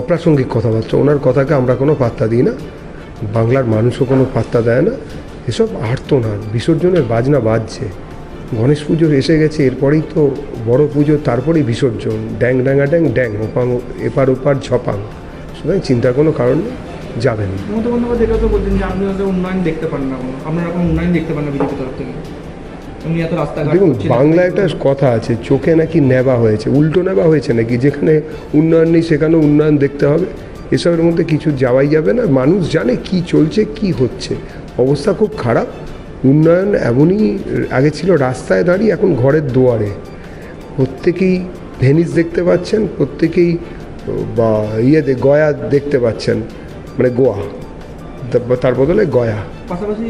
অপ্রাসঙ্গিক কথাবার্তা। ওনার কথাকে আমরা কোনো পাত্তা দিই না। বাংলার মানুষও কোনো পাত্তা দেয় না। এসব আর্তনাদ, বিসর্জনের বাজনা বাজছে। গণেশ পুজো এসে গেছে, এরপরেই তো বড় পুজো, তারপরেই বিসর্জন। ড্যাং ড্যাঙ্গা ড্যাং ড্যাং, ওপাং, এপার, ওপার, ঝপাং। সুতরাং চিন্তার কোনো কারণ নেই, যাবেন। মমতা বন্দ্যোপাধ্যায় এটাও তো বলছেন যে আপনি উন্নয়ন দেখতে পান না উন্নয়ন দেখতে পান না বিজেপির তরফ থেকে? দেখুন। বাংলা একটা কথা আছে চোখে নাকি নেবা হয়েছে উল্টো নেবা হয়েছে নাকি? যেখানে উন্নয়ন নেই সেখানে উন্নয়ন দেখতে হবে। এসবের মধ্যে কিছু যাওয়াই যাবে না। মানুষ জানে কি চলছে কি হচ্ছে। অবস্থা খুব খারাপ। উন্নয়ন এমনই আগে ছিল রাস্তায় দাঁড়িয়ে এখন ঘরের দুয়ারে। প্রত্যেকেই ভেনিস দেখতে পাচ্ছেন প্রত্যেকেই বা ইয়েতে গয়া দেখতে পাচ্ছেন মানে গোয়া। তার বদলে গয়া। পাশাপাশি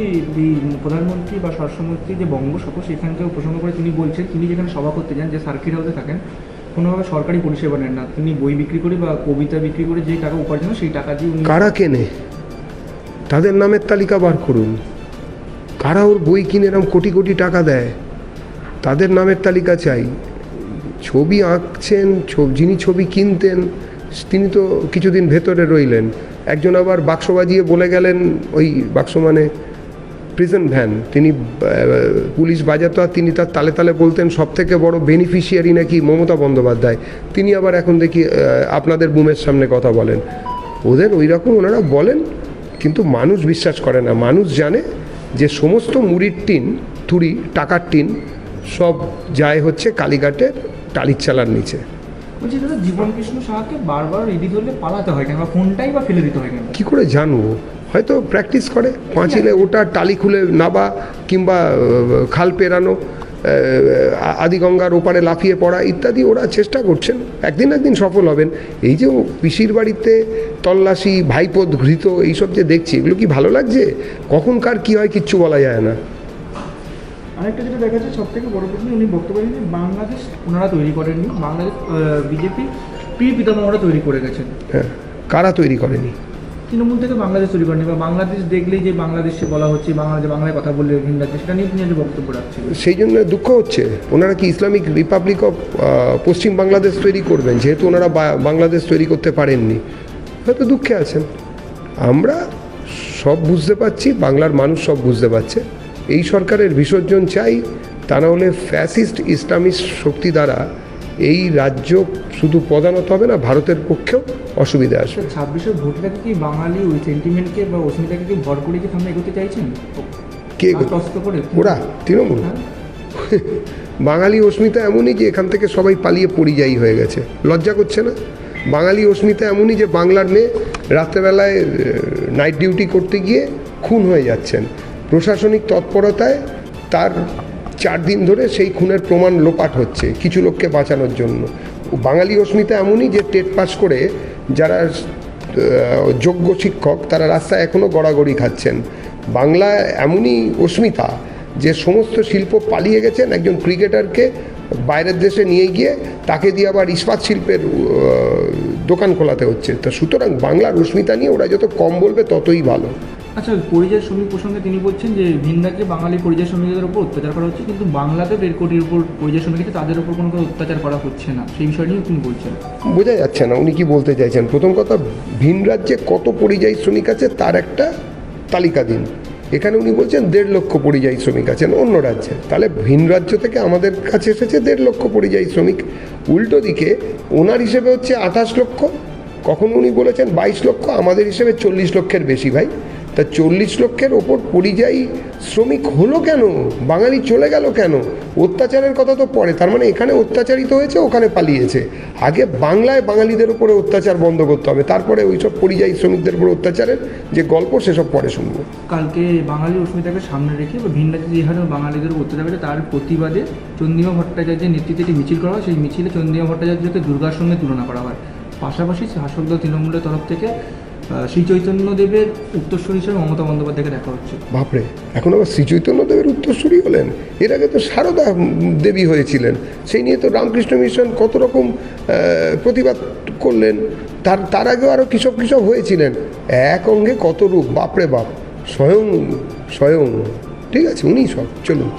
প্রধানমন্ত্রী বা স্বরাষ্ট্রমন্ত্রী যে বঙ্গসফর সেখানকে প্রসঙ্গ করে তিনি বলছেন তিনি যেখানে সভা করতে যান যে সার্কিট হাউসে থাকেন কোনোভাবে সরকারি পরিষেবা নেন না। তিনি বই বিক্রি করে বা কবিতা বিক্রি করে যে টাকা উপার্জন সেই টাকা দিয়ে কারা কেনে? তাদের নামের তালিকা বার করুন। কারা ওর বই কিনে এরম কোটি কোটি টাকা দেয়? তাদের নামের তালিকা চাই। ছবি আঁকছেন যিনি ছবি কিনতেন তিনি তো কিছুদিন ভেতরে রইলেন। একজন আবার বাক্স বাজিয়ে বলে গেলেন, ওই বাক্স মানে প্রিজন ভ্যান তিনি পুলিশ বাজাতো আর তিনি তার তালে তালে বলতেন, সব থেকে বড় বেনিফিশিয়ারি নাকি মমতা বন্দ্যোপাধ্যায়। তিনি আবার এখন দেখি আপনাদের বুমের সামনে কথা বলেন। ওদের ওই রকম ওনারা বলেন, কিন্তু মানুষ বিশ্বাস করে না। মানুষ জানে যে সমস্ত মুড়ির টিন, থুড়ি, টাকার টিন সব যায় হচ্ছে কালীঘাটের টালির চালার নিচে। বলছি দাদা জীবন কৃষ্ণ সাহাকে বারবার রেডি ধরলে পালাতে হয় কেন? বা ফোনটাই বা ফেলে দিতে হয় কেন? কি করে জানব? হয়তো প্র্যাকটিস করে পাঁচিলে ওটা টালি খুলে নাবা কিংবা খাল পেরানো আদিগঙ্গার ওপারে লাফিয়ে পড়া ইত্যাদি ওরা চেষ্টা করছেন। একদিন একদিন সফল হবেন। এই যে পিসির বাড়িতে তল্লাশি ভাইপোদ ঘৃত এইসব যে দেখছি এগুলো কি ভালো লাগছে? কখন কার কী হয় কিচ্ছু বলা যায় না। আরেকটা যেটা দেখা যাচ্ছে সব থেকে বড় প্রশ্ন উনি বক্তব্য যে বাংলাদেশ ওনারা তৈরি করেননি বাংলাদেশ বিজেপি পীর পিতামহরা তৈরি করে গেছেন। হ্যাঁ কারা তৈরি করেনি? তৃণমূল থেকে বাংলাদেশ তৈরি করেনি বা বাংলাদেশ দেখলেই যে বাংলাদেশে বলা হচ্ছে বাংলাদেশ বাংলায় কথা বললে ভিন্ন রাজ্যে সেটা নিয়ে তিনি আজ বক্তব্য রাখছেন। সেই জন্য দুঃখ হচ্ছে ওনারা কি ইসলামিক রিপাবলিক অফ পশ্চিম বাংলাদেশ তৈরি করবেন? যেহেতু ওনারা বাংলাদেশ তৈরি করতে পারেননি হয়তো দুঃখে আছেন। আমরা সব বুঝতে পারছি বাংলার মানুষ সব বুঝতে পারছে। এই সরকারের বিসর্জন চাই তা না হলে ফ্যাসিস্ট ইসলামিস্ট শক্তি দ্বারা এই রাজ্য শুধু প্রধানত হবে না ভারতের পক্ষেও অসুবিধা আসবে। ছাব্বিশের ভোটটাকে কি বাঙালি ওই সেন্টিমেন্টকে বা অস্মিতাকে কি ভর করে কি সামনে এগোতে চাইছেন? কে ওরা তৃণমূল। হ্যাঁ? বাঙালি অস্মিতা এমনই যে এখান থেকে সবাই পালিয়ে পরিযায়ী হয়ে গেছে লজ্জা করছে না? বাঙালি অস্মিতা এমনই যে বাংলার মেয়ে রাত্রেবেলায় নাইট ডিউটি করতে গিয়ে খুন হয়ে যাচ্ছেন। প্রশাসনিক তৎপরতায় তার চার দিন ধরে সেই খুনের প্রমাণ লোপাট হচ্ছে কিছু লোককে বাঁচানোর জন্য। বাঙালি অস্মিতা এমনই যে টেট পাস করে যারা যোগ্য শিক্ষক, তারা রাস্তায় এখনও গড়াগড়ি খাচ্ছেন। বাংলা এমনই অস্মিতা যে সমস্ত শিল্প পালিয়ে গেছেন একজন ক্রিকেটারকে বাইরের দেশে নিয়ে গিয়ে তাকে দিয়ে আবার ইস্পাত শিল্পের দোকান খোলাতে হচ্ছে। তা সুতরাং বাংলার অস্মিতা নিয়ে ওরা যত কম বলবে ততই ভালো। আচ্ছা পরিযায়ী শ্রমিক প্রসঙ্গে তিনি বলছেন যে ভিন রাজ্যে বাঙালি পরিযায়ী শ্রমিকদের উপর অত্যাচার করা হচ্ছে, কিন্তু বাংলাতে দেড় কোটির উপর পরিযায় শ্রমিক আছে তাদের উপর কোনো অত্যাচার করা হচ্ছে না। সেই বিষয় নিয়েও তিনি বলছেন। বোঝা যাচ্ছে না, উনি কি বলতে চাইছেন? প্রথম কথা, ভিন রাজ্যে কত পরিযায়ী শ্রমিক আছে তার একটা তালিকা দিন এখানে উনি বলছেন দেড় লক্ষ পরিযায়ী শ্রমিক আছেন অন্য রাজ্যে। তাহলে ভিন রাজ্য থেকে আমাদের কাছে এসেছে দেড় লক্ষ পরিযায়ী শ্রমিক। উল্টো দিকে, ওনার হিসেবে হচ্ছে আঠাশ লক্ষ, কখন উনি বলেছেন বাইশ লক্ষ, আমাদের হিসেবে চল্লিশ লক্ষের বেশি ভাই। তা চল্লিশ লক্ষের ওপর পরিযায়ী শ্রমিক হলো কেন? বাঙালি চলে গেল কেন? অত্যাচারের কথা তো পরে, তার মানে এখানে অত্যাচারিত হয়েছে, ওখানে পালিয়েছে। আগে বাংলায় বাঙালিদের উপরে অত্যাচার বন্ধ করতে হবে, তারপরে ওইসব পরিযায়ী শ্রমিকদের উপর অত্যাচারের যে গল্প, সেসব পরে শুনব। কালকে বাঙালি অস্মিতাকে সামনে রেখে বা ভিন রাজ্যে যে হারে বাঙালিদের অত্যাচার তার প্রতিবাদে চন্দ্রিমা ভট্টাচার্যের নেতৃত্বে একটি মিছিল করা হয়, সেই মিছিলে চন্দ্রিমা ভট্টাচার্যকে দুর্গার সঙ্গে তুলনা করা হয়। পাশাপাশি শাসক দল তৃণমূলের তরফ থেকে শ্রী চৈতন্যদেবের উত্তরস্বরী হিসেবে মমতা বন্দ্যোপাধ্যায়কে দেখা হচ্ছে। বাপরে, এখন আবার শ্রী চৈতন্যদেবের উত্তরসূরি হলেন? এর আগে তো সারদা দেবী হয়েছিলেন। সেই নিয়ে তো রামকৃষ্ণ মিশন কত রকম প্রতিবাদ করলেন। তার তার আগেও আরও কৃষক কৃষক হয়েছিলেন। এক অঙ্গে কত রূপ, বাপরে বাপ। স্বয়ং স্বয়ং। ঠিক আছে, উনি সব, চলুন।